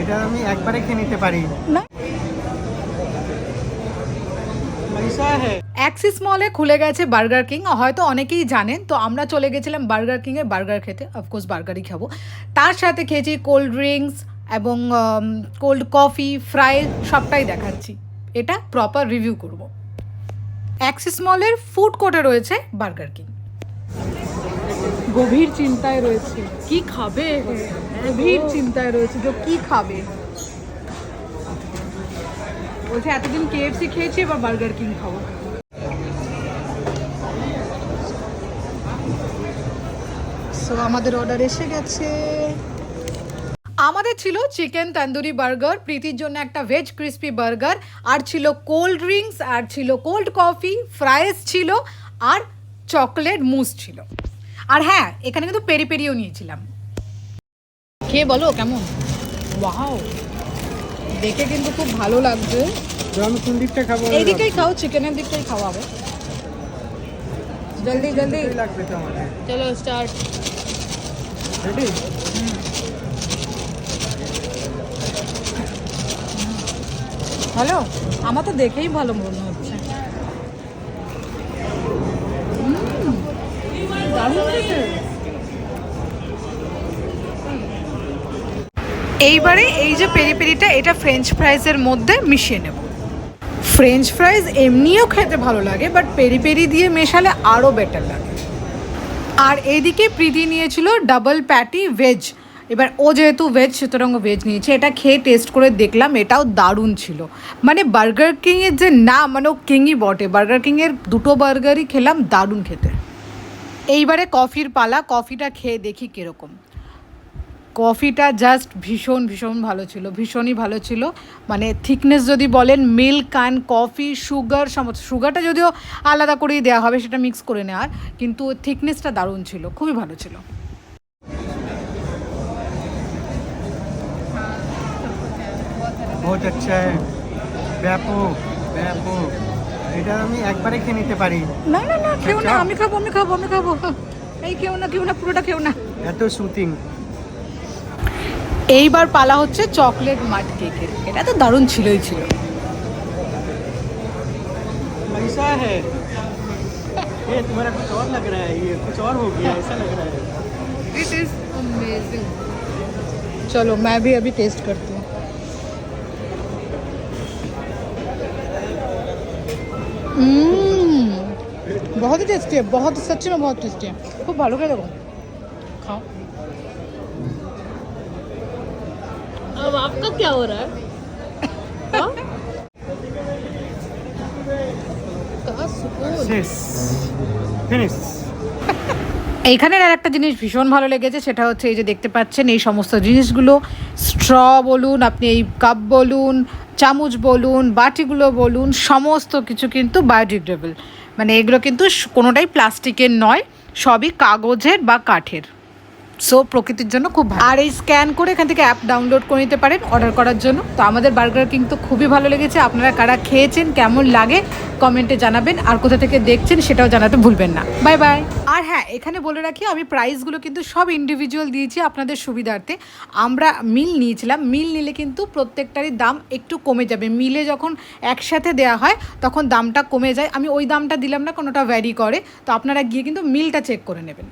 এটা আমি একবারে খেয়ে নিতে পারি। না। অ্যাক্সিস মলে খুলে গেছে বার্গার কিং হয়তো অনেকেই জানেন তো আমরা চলে গেছিলাম বার্গার কিংয়ে বার্গার খেতে অফকোর্স বার্গারই খাব। তার সাথে খেয়েছি কোল্ড ড্রিঙ্কস এবং কোল্ড কফি ফ্রাই সবটাই দেখাচ্ছি। এটা প্রপার রিভিউ করব। অ্যাক্সিস মলের ফুড কোর্টে রয়েছে বার্গার কিং গভীর চিন্তায় রয়েছে কি খাবে? গভীর চিন্তায় রয়েছে যে কি খাবে। বলছে এতদিন কেএফসি খেয়েছি এবার বার্গার কিং খাব। সো আমাদের অর্ডার এসে গেছে। আমাদের ছিল চিকেন তন্দুরি বার্গার প্রীতির জন্য একটা ভেজ ক্রিস্পি বার্গার আর ছিল কোল্ড ড্রিঙ্কস আর ছিল কোল্ড কফি ফ্রাইস ছিল আর চকলেট মুস ছিল। আর হ্যাঁ এখানে কিন্তু পেরি পেরিও নিয়েছিলাম। খেয়ে বলো কেমন? ওয়াও দেখে কিন্তু খুব ভালো লাগছে। আমি কোন দিকটা খাব? এই দিকটাই খাও চিকেনের দিকটাই খাওয়াবে। জলদি জলদি। লাগবে তো আমাদের। চলো স্টার্ট রেডি হ্যালো আমার তো দেখেই ভালো মনে হচ্ছে। দারুণ এইবারে এই যে পেরি পেরিটা, এটা ফ্রেঞ্চ ফ্রাইজের মধ্যে মিশিয়ে নেব। ফ্রেঞ্চ ফ্রাইজ এমনিও খেতে ভালো লাগে বাট পেরি পেরি দিয়ে মেশালে আরও বেটার লাগে। আর এইদিকে প্রীতি নিয়েছিল ডাবল প্যাটি ভেজ এবার ও যেহেতু ভেজ সুতরাং ভেজ নিয়েছে। এটা খেয়ে টেস্ট করে দেখলাম, এটাও দারুণ ছিল। মানে বার্গার কিংয়ের যে না মানে ও কিংই বটে। বার্গার কিংয়ের দুটো বার্গারই খেলাম, দারুণ খেতে। এইবারে কফির পালা কফিটা খেয়ে দেখি কীরকম। কফিটা জাস্ট ভীষণ ভীষণ ভালো ছিল ভীষণই ভালো ছিল। মানে থিকনেস যদি বলেন মিল্ক অ্যান্ড কফি সুগার সমস্ত সুগারটা যদিও আলাদা করেই দেওয়া হবে সেটা মিক্স করে নেওয়ার কিন্তু থিকনেসটা দারুণ ছিল খুবই ভালো ছিল। বহুত আচ্ছা ব্যাপক ব্যাপক। এটা আমি একবারে খেয়ে নিতে পারি। না না না খেও না আমি খাব আমি খাব আমি খাব। এই খেও না খেও না পুরোটা খেও না। এত শুটিং এইবার পালা হচ্ছে চকলেট মাট কেকের এটা তো দারুণ ছিলই ছিল पैसा है ये तुम्हारा कुछ और लग रहा है ये कुछ और हो गया ऐसा लग रहा है इट इज अमेजिंग चलो मैं भी अभी टेस्ट करती हूँ हम्म, बहुत ही टेस्टी है बहुत सच्ची में बहुत टेस्टी है खूब भालो क्या देखो खाओ अब आपका क्या हो रहा है हाँ? कहाँ सुकून শেষ ফিনিশ এইখানের আর একটা জিনিস ভীষণ ভালো লেগেছে সেটা হচ্ছে এই যে দেখতে পাচ্ছেন এই সমস্ত জিনিসগুলো স্ট্র বলুন আপনি এই কাপ বলুন চামচ বলুন বাটিগুলো বলুন সমস্ত কিছু কিন্তু বায়োডিগ্রেডেবল মানে এগুলো কিন্তু স- কোনোটাই প্লাস্টিকের নয় সবই কাগজের বা কাঠের সো প্রকৃতির জন্য খুব ভালো। আর এই স্ক্যান করে এখান থেকে অ্যাপ ডাউনলোড করে নিতে পারেন অর্ডার করার জন্য। তো আমাদের বার্গার কিন্তু খুবই ভালো লেগেছে। আপনারা কারা খেয়েছেন, কেমন লাগে কমেন্টে জানাবেন। আর কোথা থেকে দেখছেন সেটাও জানাতে ভুলবেন না। বাই বাই আর হ্যাঁ এখানে বলে রাখি, আমি প্রাইসগুলো কিন্তু সব ইন্ডিভিজুয়াল দিয়েছি আপনাদের সুবিধার্থে। আমরা মিল নিয়েছিলাম। মিল নিলে কিন্তু প্রত্যেকটারই দাম একটু কমে যাবে। মিলে যখন একসাথে দেওয়া হয়, তখন দামটা কমে যায়। আমি ওই দামটা দিলাম না, কোনোটা ভ্যারি করে। তো আপনারা গিয়ে কিন্তু মিলটা চেক করে নেবেন।